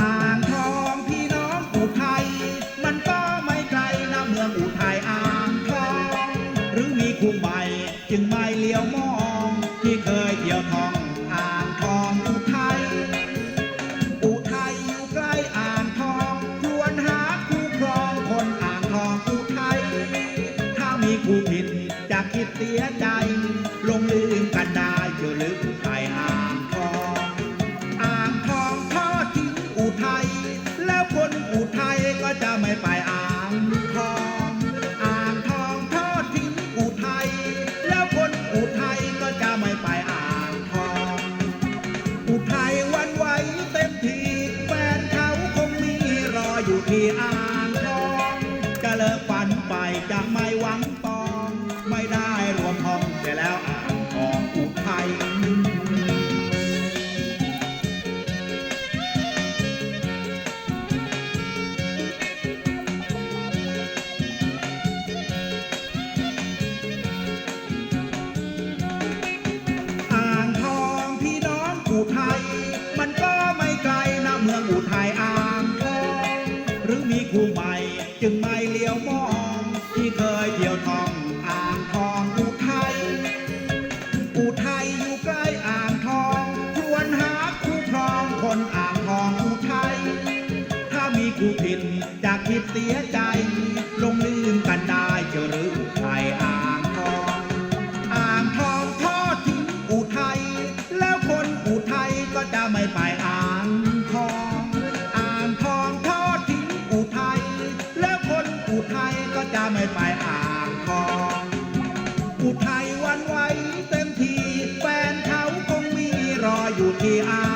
อ่างทองพี่น้องอุทัยมันก็ไม่ไกลนะเมืองอุทัยอ่างทอง หรือมีคุ้มใบจึงไม่เลี้ยวมองที่เคย เสียใจ ลงลืมกันได้เจอลืมอุทัยอ่างทอง อ่างทองทอดทิ้งอุทัย แล้วคนอุทัยก็จะไม่ไปอ่างทอง อ่างทองทอดทิ้งอุทัย แล้วคนอุทัยก็จะไม่ไปอ่างทอง อุทัยวันไหวเต็มทีแฟนเขาคงมีรออยู่ที่อ่างทองจะเลิกฝันไปจะไม่หวังปอ อ่างทองผู้ไทย ถ้ามีกูผิดจะคิดเสียใจ ลงลืมกันได้จะหรือไทยอ่างทอง อ่างทองทอดทิ้งอุทัย แล้วคนอุทัยก็จะไม่ไปอ่างทอง อ่างทองทอดทิ้งอุทัย แล้วคนอุทัยก็จะไม่ไปอ่างทอง อุทัยวันไหวเต็มที่แฟนเขาคงมีรออยู่ที่า